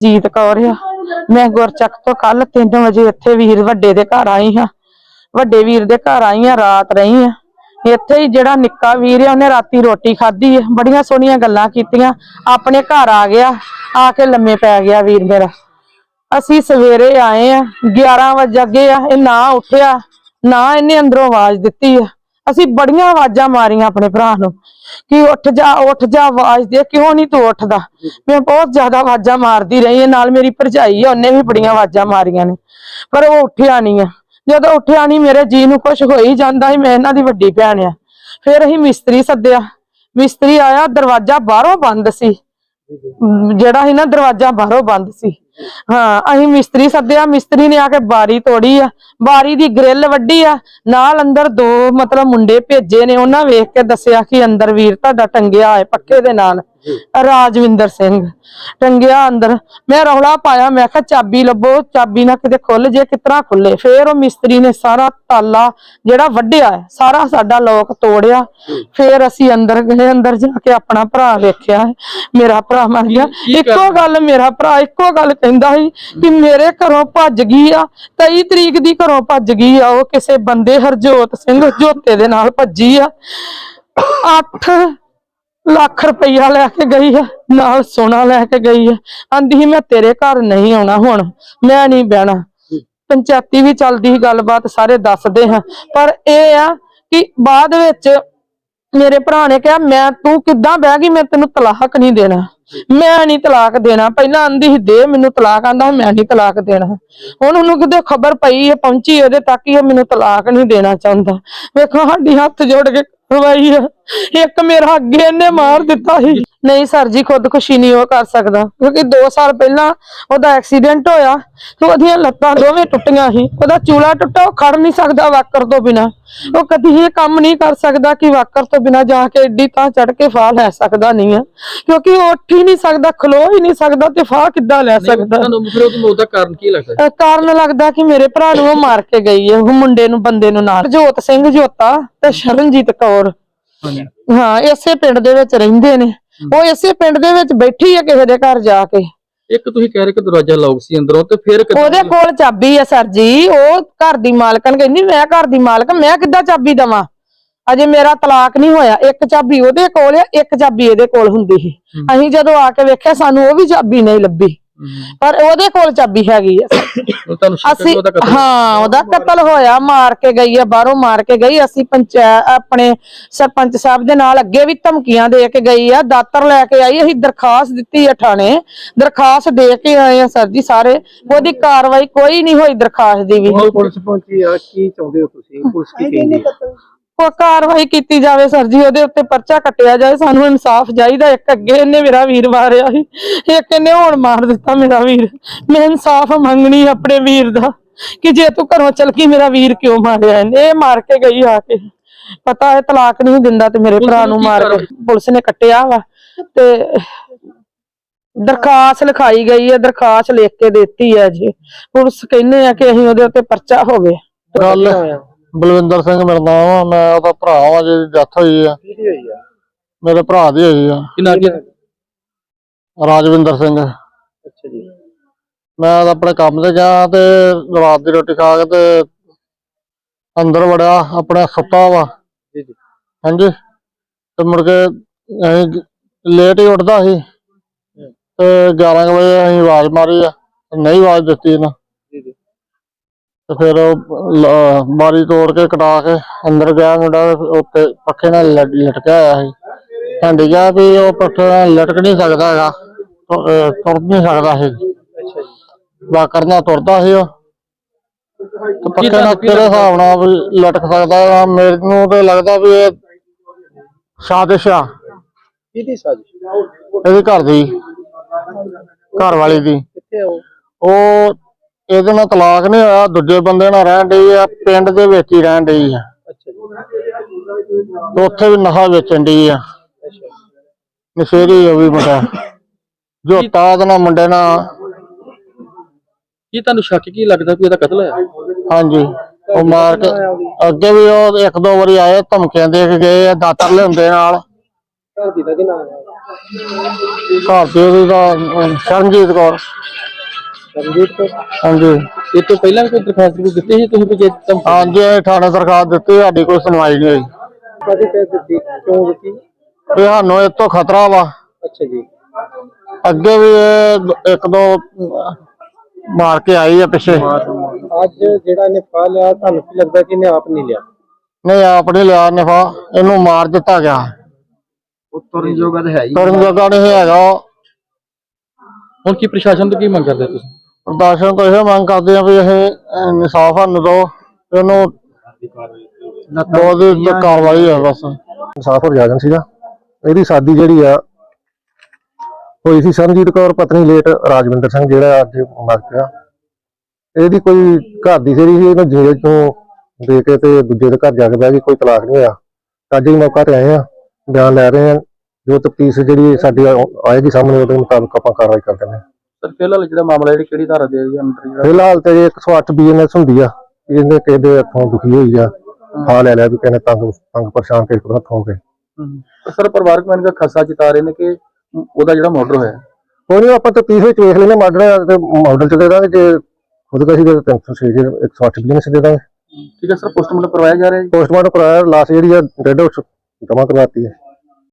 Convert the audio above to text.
ਜੀਤ ਕੌਰ ਆ। ਮੈਂ ਗੁਰਚੱਕ ਤੋਂ ਕੱਲ 3 ਵਜੇ ਇੱਥੇ ਵੀਰ ਵੱਡੇ ਦੇ ਘਰ ਆਈ ਹਾਂ। ਵੱਡੇ ਵੀਰ ਦੇ ਘਰ ਆਈ ਹਾਂ, ਰਾਤ ਰਹੀ ਹਾਂ। ਇੱਥੇ ਹੀ ਜਿਹੜਾ ਨਿੱਕਾ ਵੀਰ ਆ, ਉਹਨੇ ਰਾਤੀ ਰੋਟੀ ਖਾਧੀ ਹੈ ਬੜੀਆਂ ਸੋਹਣੀਆਂ ਗੱਲਾਂ ਕੀਤੀਆਂ। ਆਪਣੇ ਘਰ ਆ ਗਿਆ, ਆ ਕੇ ਲੰਮੇ ਪੈ ਗਿਆ ਵੀਰ ਮੇਰਾ। ਅਸੀਂ ਸਵੇਰੇ ਆਏ ਆ 11 ਵਜੇ ਅੱਗੇ ਆ, ਇਹ ਨਾ ਉੱਠਿਆ, ਨਾ ਇਹਨੇ ਅੰਦਰੋਂ ਆਵਾਜ਼ ਦਿੱਤੀ ਆ। ਅਸੀਂ ਬੜੀਆਂ ਆਵਾਜ਼ਾਂ ਮਾਰੀਆਂ ਆਪਣੇ ਭਰਾ ਨੂੰ ਕਿ ਉੱਠ ਜਾ ਉੱਠ ਜਾ ਆਵਾਜ਼ ਦੇ, ਕਿਉਂ ਨਹੀਂ ਤੂੰ ਉੱਠਦਾ? ਮੈਂ ਬਹੁਤ ਜ਼ਿਆਦਾ ਆਵਾਜ਼ਾਂ ਮਾਰਦੀ ਰਹੀ ਨਾਲ ਮੇਰੀ ਭਰਜਾਈ ਆ, ਉਹਨੇ ਵੀ ਬੜੀਆਂ ਆਵਾਜ਼ਾਂ ਮਾਰੀਆਂ ਨੇ। ਪਰ ਉਹ ਉੱਠਿਆ ਨਹੀਂ ਆ। ਜਦੋਂ ਉੱਠਿਆ ਨਹੀਂ ਮੇਰੇ ਜੀ ਨੂੰ ਕੁਝ ਹੋ ਹੀ ਜਾਂਦਾ ਸੀ, ਮੈਂ ਇਹਨਾਂ ਦੀ ਵੱਡੀ ਭੈਣ ਆ। ਫਿਰ ਅਸੀਂ ਮਿਸਤਰੀ ਸੱਦਿਆ। ਮਿਸਤਰੀ ਆਇਆ, ਦਰਵਾਜ਼ਾ ਬਾਹਰੋਂ ਬੰਦ ਸੀ। ਜਿਹੜਾ ਸੀ ਨਾ, ਦਰਵਾਜ਼ਾ ਬਾਹਰੋਂ ਬੰਦ ਸੀ। ਹਾਂ ਅਸੀਂ ਮਿਸਤਰੀ ਸੱਦਿਆ ਮਿਸਤਰੀ ਨੇ ਆ ਕੇ ਬਾਰੀ ਤੋੜੀ ਆ। ਬਾਰੀ ਦੀ ਗ੍ਰਿਲ ਵੱਡੀ ਆ। ਨਾਲ ਅੰਦਰ ਦੋ ਮਤਲਬ ਮੁੰਡੇ ਭੇਜੇ ਨੇ ਉਹਨਾਂ ਵੇਖ ਕੇ ਦੱਸਿਆ ਕਿ ਅੰਦਰ ਵੀਰ ਤੁਹਾਡਾ ਟੰਗਿਆ ਹੈ ਪੱਕੇ ਦੇ ਨਾਲ। ਰਾਜਵਿੰਦਰ ਸਿੰਘ ਟੰਗਿਆ ਅੰਦਰ। ਮੈਂ ਰੌਲਾ ਪਾਇਆ ਮੈਂ ਕਿਹਾ ਚਾਬੀ ਲੱਭੋ ਚਾਬੀ ਨਾ ਕਿਤੇ ਖੁੱਲ ਜੇ ਕਿਤਨਾ ਖੁੱਲੇ ਫੇਰ ਉਹ ਮਿਸਤਰੀ ਨੇ ਸਾਰਾ ਤਾਲਾ ਜਿਹੜਾ ਵੱਢਿਆ ਸਾਰਾ ਸਾਡਾ ਲੋਕ ਤੋੜਿਆ। ਫੇਰ ਅਸੀਂ ਅੰਦਰ ਗਏ ਅੰਦਰ ਜਾ ਕੇ ਆਪਣਾ ਭਰਾ ਵੇਖਿਆ। ਮੇਰਾ ਭਰਾ ਮਰ ਗਿਆ। ਇੱਕੋ ਗੱਲ ਮੇਰਾ ਭਰਾ ਇੱਕੋ ਗੱਲ ਕਹਿੰਦਾ ਸੀ ਕਿ ਮੇਰੇ ਘਰੋਂ ਭੱਜ ਗਈ ਆ 23 ਤਰੀਕ ਦੀ ਘਰੋਂ ਭੱਜ ਗਈ ਆ, ਉਹ ਕਿਸੇ ਬੰਦੇ ਹਰਜੋਤ ਸਿੰਘ ਜੋਤੇ ਦੇ ਨਾਲ ਭੱਜੀ ਆ। 8 ਲੱਖ ਰੁਪਈਆ ਲੈ ਕੇ ਗਈ ਆ, ਨਾਲ ਸੋਨਾ ਲੈ ਕੇ ਗਈ ਆ। ਆਂਦੀ ਸੀ, ਮੈਂ ਤੇਰੇ ਘਰ ਨਹੀਂ ਆਉਣਾ ਹੁਣ, ਮੈਂ ਨਹੀਂ ਬਹਿਣਾ। ਪੰਚਾਇਤੀ ਵੀ ਚੱਲਦੀ ਸੀ, ਗੱਲਬਾਤ ਸਾਰੇ ਦੱਸਦੇ ਹਾਂ ਪਰ ਇਹ ਆ ਕਿ ਬਾਅਦ ਵਿੱਚ ਮੇਰੇ ਭਰਾ ਨੇ ਕਿਹਾ, ਮੈਂ ਤੂੰ ਕਿੱਦਾਂ ਬਹਿ ਗਈ, ਮੈਂ ਤੈਨੂੰ ਤਲਾਕ ਨਹੀਂ ਦੇਣਾ। ਮੈਂ ਨਹੀਂ ਤਲਾਕ ਦੇਣਾ। ਪਹਿਲਾਂ ਆਂਦੀ ਸੀ, ਦੇ ਮੈਨੂੰ ਤਲਾਕ। ਆਂਦਾ ਮੈਂ ਨਹੀਂ ਤਲਾਕ ਦੇਣਾ। ਹੁਣ ਉਹਨੂੰ ਕਿਤੇ ਖਬਰ ਪਈ ਹੈ, ਪਹੁੰਚੀ ਉਹਦੇ ਤੱਕ ਹੀ ਇਹ ਮੈਨੂੰ ਤਲਾਕ ਨਹੀਂ ਦੇਣਾ ਚਾਹੁੰਦਾ। ਵੇਖੋ, ਸਾਡੀ ਹੱਥ ਜੋੜ ਕੇ ਕਰਵਾਈ ਆ ਇੱਕ ਮੇਰਾ ਅੱਗੇ ਇਹਨੇ ਮਾਰ ਦਿੱਤਾ ਸੀ। ਨਹੀਂ ਸਰ ਜੀ ਖੁਦਕੁਸ਼ੀ ਨਹੀਂ ਉਹ ਕਰ ਸਕਦਾ ਕਿਉਂਕਿ 2 ਸਾਲ ਪਹਿਲਾਂ ਉਹਦਾ ਐਕਸੀਡੈਂਟ ਹੋਇਆ ਤੇ ਉਹਦੀਆਂ ਲੱਤਾਂ ਦੋਵੇਂ ਟੁੱਟੀਆਂ ਸੀ। ਉਹਦਾ ਚੂਲਾ ਟੁੱਟਾ ਉਹ ਖੜ ਨਹੀਂ ਸਕਦਾ ਵਾਕਰ ਤੋਂ ਬਿਨਾ। ਉਹ ਕਦੀ ਇਹ ਕੰਮ ਨਹੀਂ ਕਰ ਸਕਦਾ ਕਿ ਵਾਕਰ ਤੋਂ ਬਿਨਾ ਜਾ ਕੇ ਏਡੀ ਤਾਂ ਚੜ ਕੇ ਫਾਹ ਲੈ ਸਕਦਾ ਨਹੀਂ ਹੈ ਕਿਉਂਕਿ ਉਹ ਉੱਠ ਹੀ ਨਹੀਂ ਸਕਦਾ ਖਲੋ ਹੀ ਨਹੀਂ ਸਕਦਾ ਤੇ ਫਾਹ ਕਿੱਦਾਂ ਲੈ ਸਕਦਾ? ਤੁਹਾਨੂੰ ਫਿਰ ਉਹਦੀ ਮੌਤ ਦਾ ਕਾਰਨ ਕੀ ਲੱਗਦਾ? ਅਹ ਕਾਰਨ ਲੱਗਦਾ ਕਿ ਮੇਰੇ ਭਰਾ ਨੂੰ ਉਹ ਮਾਰ ਕੇ ਗਈ ਹੈ ਉਹ ਮੁੰਡੇ ਨੂੰ ਬੰਦੇ ਨੂੰ ਨਾਲ। ਜੋਤ ਸਿੰਘ ਜੋਤਾ ਤੇ ਸ਼ਰਨਜੀਤ ਕੌਰ। ਹਾਂ ਇਸੇ ਪਿੰਡ ਦੇ ਵਿੱਚ ਰਹਿੰਦੇ ਨੇ। ਉਹ ਇਸੇ ਪਿੰਡ ਦੇ ਵਿੱਚ ਬੈਠੀ ਹੈ ਕਿਸੇ ਦੇ ਘਰ ਜਾ ਕੇ। ਇੱਕ ਤੁਸੀਂ ਕਹਿ ਰਹੇ ਕਿ ਦਰਵਾਜ਼ਾ ਲੌਕ ਸੀ ਅੰਦਰੋਂ ਤੇ ਫਿਰ ਉਹਦੇ ਕੋਲ ਚਾਬੀ ਆ ਸਰ ਜੀ ਉਹ ਘਰ ਦੀ ਮਾਲਕਣ ਕਹਿੰਦੀ ਮੈਂ ਘਰ ਦੀ ਮਾਲਕ ਮੈਂ ਕਿੱਦਾਂ ਚਾਬੀ ਦਵਾਂ? ਅਜੇ ਮੇਰਾ ਤਲਾਕ ਨਹੀਂ ਹੋਇਆ। ਇੱਕ ਚਾਬੀ ਉਹਦੇ ਕੋਲ ਆ ਇੱਕ ਚਾਬੀ ਇਹਦੇ ਕੋਲ ਹੁੰਦੀ ਸੀ। ਅਸੀਂ ਜਦੋਂ ਆ ਕੇ ਵੇਖਿਆ ਸਾਨੂੰ ਉਹ ਵੀ ਚਾਬੀ ਨਹੀਂ ਲੱਭੀ। ਪਰ ਉਹਦੇ ਕੋਲ ਚਾਬੀ ਹੈਗੀ ਆ। ਅਸੀਂ ਹਾਂ ਉਹਦਾ ਕਤਲ ਹੋਇਆ ਮਾਰ ਕੇ ਗਈ ਆ ਬਾਹਰੋਂ ਮਾਰ ਕੇ ਗਈ। ਅਸੀਂ ਪੰਚਾਇਤ ਆਪਣੇ ਸਰਪੰਚ ਸਾਹਿਬ ਦੇ ਨਾਲ ਅੱਗੇ ਵੀ ਧਮਕੀਆਂ ਦੇ ਕੇ ਗਈ ਆ ਦਾਤਰ ਲੈ ਕੇ ਆਈ। ਅਸੀਂ ਦਰਖਾਸਤ ਦਿੱਤੀ ਆ ਥਾਣੇ। ਦਰਖਾਸਤ ਦੇ ਕੇ ਆਏ ਆ ਸਰ ਜੀ ਸਾਰੇ। ਉਹਦੀ ਕਾਰਵਾਈ ਕੋਈ ਨਹੀਂ ਹੋਈ ਦਰਖਾਸਤ ਦੀ ਵੀ। ਪੁਲਿਸ ਪਹੁੰਚੀ ਆ। ਕੀ ਚਾਹੁੰਦੇ ਹੋ ਤੁਸੀਂ? ਪੁਲਿਸ ਕੀ ਕਹਿੰਦੀ ਉਹ ਕਾਰਵਾਈ ਕੀਤੀ ਜਾਵੇ ਸਰ ਜੀ ਉਹਦੇ ਉੱਤੇ ਪਰਚਾ ਕੱਟਿਆ ਜਾਏ ਸਾਨੂੰ ਇਨਸਾਫ ਚਾਹੀਦਾ ਇੱਕ ਅੱਗੇ ਇਹਨੇ ਮੇਰਾ ਵੀਰ ਮਾਰਿਆ ਸੀ ਇੱਕ ਇਹਨੇ ਹੁਣ ਮਾਰ ਦਿੱਤਾ ਮੇਰਾ ਵੀਰ। ਮੈਂ ਇਨਸਾਫ ਮੰਗਣੀ ਆਪਣੇ ਵੀਰ ਦਾ ਕਿ ਜੇ ਤੂੰ ਘਰੋਂ ਚਲ ਗਈ ਮੇਰਾ ਵੀਰ ਕਿਉਂ ਮਾਰਿਆ ਇਹਨੇ? ਇਹ ਮਾਰ ਕੇ ਗਈ ਆ ਕੇ। ਪਤਾ ਹੈ ਤਲਾਕ ਨਹੀਂ ਦਿੰਦਾ ਤੇ ਮੇਰੇ ਭਰਾ ਨੂੰ ਮਾਰ ਕੇ ਪੁਲਿਸ ਨੇ ਕੱਟਿਆ ਵਾ। ਤੇ ਦਰਖਾਸਤ ਲਿਖਾਈ ਗਈ ਹੈ ਦਰਖਾਸਤ ਲਿਖ ਕੇ ਦਿੱਤੀ ਹੈ ਜੀ। ਪੁਲਿਸ ਕਹਿੰਦੇ ਆ ਕਿ ਅਸੀਂ ਉਹਦੇ ਉੱਤੇ ਪਰਚਾ ਹੋਵੇ। ਗੱਲ ਬਲਵਿੰਦਰ ਸਿੰਘ ਮੇਰਾ ਨਾਮ ਆ ਮੈਂ ਉਹਦਾ ਭਰਾ ਆ ਜਿਹਦੀ ਡੈਥ ਹੋਈ ਆ। ਕਿਹਦੀ ਹੋਈ ਆ? ਮੇਰੇ ਭਰਾ ਦੀ ਹੋਈ ਆ। ਕਿੰਨਾ ਕੀ? ਰਾਜਵਿੰਦਰ ਸਿੰਘ। ਅੱਛਾ ਜੀ। ਮੈਂ ਤਾਂ ਆਪਣੇ ਕੰਮ ਤੇ ਗਿਆ ਤੇ ਰਾਤ ਦੀ ਰੋਟੀ ਖਾ ਕੇ ਤੇ ਅੰਦਰ ਵੜਿਆ ਆਪਣੇ ਸੁੱਤਾ ਵਾ। ਜੀ ਜੀ। ਹਾਂਜੀ। ਤੇ ਮੁੜ ਕੇ ਅਸੀਂ ਲੇਟ ਹੀ ਉੱਠਦਾ ਸੀ। ਤੇ 11 ਕੁ ਵਜੇ ਅਸੀਂ ਆਵਾਜ਼ ਮਾਰੀ ਆ ਨਹੀਂ ਆਵਾਜ਼ ਦਿੱਤੀ ਇਹਨਾਂ। ਤੇ ਫਿਰ ਉਹ ਲ- ਬਾਰੀ ਤੋੜ ਕੇ ਕਟਾ ਕੇ ਅੰਦਰ ਗਿਆ ਮੁੰਡਾ ਉੱਤੇ ਪੱਖੇ ਨਾਲ ਲਟ- ਲਟਕਿਆ ਹੋਇਆ ਸੀ। ਕਹਿੰਦੀ ਗਿਆ ਵੀ ਉਹ ਪੱਖੇ ਨਾਲ ਲਟਕ ਨਹੀਂ ਸਕਦਾ ਹੈਗਾ ਤੁ- ਅਹ ਤੁਰ ਨਹੀਂ ਸਕਦਾ ਸੀ। ਅੱਛਾ ਜੀ। ਵਾ ਕਰਨਾ ਤੁਰਦਾ ਸੀ ਉਹ। ਤੇ ਪੱਖੇ ਨਾਲ ਕਿਹੜੇ ਹਿਸਾਬ ਨਾਲ ਵੀ ਲਟਕ ਸਕਦਾ ਹੈ ਮੈਨੂੰ ਤੇ ਲੱਗਦਾ ਵੀ ਇਹ ਸਾਜ਼ਿਸ਼ ਆ। ਕਿਹਦੀ ਸਾਜ਼ਿਸ਼? ਇਹਦੇ ਘਰ ਦੀ ਘਰ ਵਾਲੀ ਦੀ। ਕਿੱਥੇ ਆ ਉਹ? ਉਹ ਇਹਦੇ ਨਾਲ ਤਲਾਕ ਨਹੀਂ ਹੋਇਆ ਦੂਜੇ ਬੰਦੇ ਨਾਲ ਰਹਿਣ ਡਈ ਆ ਪਿੰਡ ਦੇ ਵਿੱਚ ਹੀ ਰਹਿਣ ਡਈ ਆ। ਜੀ। ਤੇ ਉੱਥੇ ਵੀ ਨਸ਼ਾ ਵੇਚਣ ਡਈ ਆ। ਨਸ਼ੇਰੀ ਉਹ ਵੀ ਮੁੰਡਾ। ਜੋਤਾ ਉਹਦੇ ਨਾਲ ਮੁੰਡੇ ਨਾਲ। ਕੀ ਤੁਹਾਨੂੰ ਸ਼ੱਕ ਕੀ ਲੱਗਦਾ ਕਿ ਇਹਦਾ ਕਤਲ ਹੋਇਆ? ਹਾਂਜੀ। ਉਹ ਮਾਰ ਕੇ ਅੱਗੇ ਵੀ ਉਹ ਇੱਕ ਦੋ ਵਾਰੀ ਆਏ ਧਮਕੀਆਂ ਦੇ ਕੇ ਗਏ ਆ ਦਾਤਰ ਲਿਆਉਂਦੇ ਨਾਲ। ਘਰ ਦੀ ਦਾ ਕੀ ਨਾਮ ਹੈ? ਘਰ ਦੇ ਸ਼ਰਨਜੀਤ ਕੌਰ। ਰਣਜੀਤ ਕੌਰ ਹਾਂਜੀ। ਇਹ ਤੋਂ ਪਹਿਲਾਂ ਵੀ ਕੋਈ ਦਰਖਾਸਤ ਕੋਈ ਦਿੱਤੀ ਸੀ ਤੁਸੀਂ ਵੀ ਜੇ ਤੁਮ ਹਾਂਜੀ ਇਹ ਥਾਣੇ ਦਰਖਾਸਤ ਦਿੱਤੀ ਸਾਡੀ ਕੋਈ ਸੁਣਵਾਈ ਨਹੀਂ ਹੋਈ। ਕਾਹਦੀ ਕਹਿ ਦਿੱਤੀ? ਕਿਉਂ ਦਿੱਤੀ? ਵੀ ਸਾਨੂੰ ਇਹ ਤੋਂ ਖਤਰਾ ਵਾ। ਅੱਛਾ ਜੀ। ਅੱਗੇ ਵੀ ਇਹ ਇੱਕ ਦੋ ਅਮ, ਮਾਰ ਕੇ ਆਈ ਆ ਪਿੱਛੇ। ਅੱਜ ਜਿਹੜਾ ਇਹਨੇ ਫਾ ਲਿਆ ਤੁਹਾਨੂੰ ਕੀ ਲੱਗਦਾ ਕਿ ਇਹਨੇ ਆਪ ਨਹੀਂ ਲਿਆ? ਨਹੀਂ ਆਪਣੇ ਲਿਆ ਨਫਾ ਇਹਨੂੰ ਮਾਰ ਦਿੱਤਾ ਗਿਆ। ਤੁਰਨ ਜੋਗਾ ਤਾਂ ਹੈ ਹੀ। ਕਰਨ ਜੋਗਾ ਨਹੀਂ ਹੈਗਾ ਉਹ। ਹੁਣ ਕੀ ਪ੍ਰਸ਼ਾਸਨ ਤੋਂ ਕੀ ਮੰਗ ਕਰਦੇ ਤੁਸੀਂ? ਪ੍ਰਦਰਸ਼ਨ ਤੋਂ ਇਹ ਮੰਗ ਕਰਦੇ ਆ ਵੀ ਇਹ ਇਨਸਾਫ ਸਾਨੂੰ ਦੋ ਇਹਨੂੰ ਬਹੁਤ ਹੀ ਕਾਰਵਾਈ ਹੈ ਬਸ। ਇਨਸਾਫ ਅਭਿਆਨ ਸੀਗਾ। ਇਹਦੀ ਸਾਦੀ ਜਿਹੜੀ ਆ ਹੋਈ ਸੀ ਸਰਨਜੀਤ ਕੌਰ ਪਤਨੀ ਲੇਟ ਰਾਜਵਿੰਦਰ ਸਿੰਘ ਜਿਹੜਾ ਅੱਜ ਮਰ ਗਿਆ। ਇਹਦੀ ਕੋਈ ਘਰ ਦੀ ਜਿਹੜੀ ਸੀ ਇਹਨੂੰ ਜੇਲ੍ਹ ਤੋਂ ਦੇ ਕੇ ਤੇ ਦੂਜੇ ਦੇ ਘਰ ਜਾ ਕੇ ਬਹਿ ਗਈ ਕੋਈ ਤਲਾਕ ਨਹੀਂ ਹੋਇਆ। ਅੱਜ ਹੀ ਮੌਕਾ ਤੇ ਆਏ ਆ ਬਿਆਨ ਲੈ ਰਹੇ ਆ ਜੋ ਤਫਤੀਸ਼ ਜਿਹੜੀ ਸਾਡੀ ਆ- ਆਏਗੀ ਸਾਹਮਣੇ ਉਹਦੇ ਮੁਤਾਬਕ ਆਪਾਂ ਕਾਰਵਾਈ ਕਰ ਦਿੰਦੇ ਹਾਂ। ਸਰ ਫਿਲਹਾਲ ਜਿਹੜਾ ਮਾਮਲਾ ਜਿਹੜੀ ਕਿਹੜੀ ਧਾਰਾ ਦੇ ਜੀ ਅੰਦਰ ਜਿਹੜਾ ਫਿਲਹਾਲ ਤੇ 108 ਬੀਐਨਐਸ ਹੁੰਦੀ ਆ ਇਹਨੇ ਕਿਸੇ ਦੇ ਹੱਥੋਂ ਦੁਖੀ ਹੋਈ ਆ ਫਾ ਲੈ ਲਿਆ ਵੀ ਕਹਿੰਦੇ ਤੰਗ ਤੰਗ ਪਰੇਸ਼ਾਨ ਕੇ ਕੋਲ ਹੱਥੋਂ ਹੋ ਗਏ। ਹਮ। ਤੇ ਸਰ ਪਰਿਵਾਰਕ ਮੈਂਬਰ ਖਸਾ ਚਿਤਾ ਰਹੇ ਨੇ ਕਿ ਉਹਦਾ ਜਿਹੜਾ ਮਰਡਰ ਹੋਇਆ ਕੋਈ ਨਹੀਂ ਆਪਾਂ ਤਫਤੀਸ਼ ਵਿੱਚ ਵੇਖ ਲੈਨੇ ਮਾਡਲ ਤੇ ਮਾਡਲ ਚ ਦੇ ਦਾਂਗੇ ਜੇ ਖੁਦ ਕਹੀ ਦੇ 306 ਜੇ 108 ਬੀਐਨਐਸ ਦੇ ਦਾਂਗੇ। ਠੀਕ ਹੈ ਸਰ ਪੋਸਟਮਾਰਟਮ ਕਰਵਾਇਆ ਜਾ ਰਿਹਾ ਹੈ ਜੀ? ਪੋਸਟਮਾਰਟਮ ਕਰਾਇਆ ਲਾਸ਼ ਜਿਹੜੀ ਆ ਡੈਡ ਜਮਾ ਕਰਵਾਤੀ ਹੈ।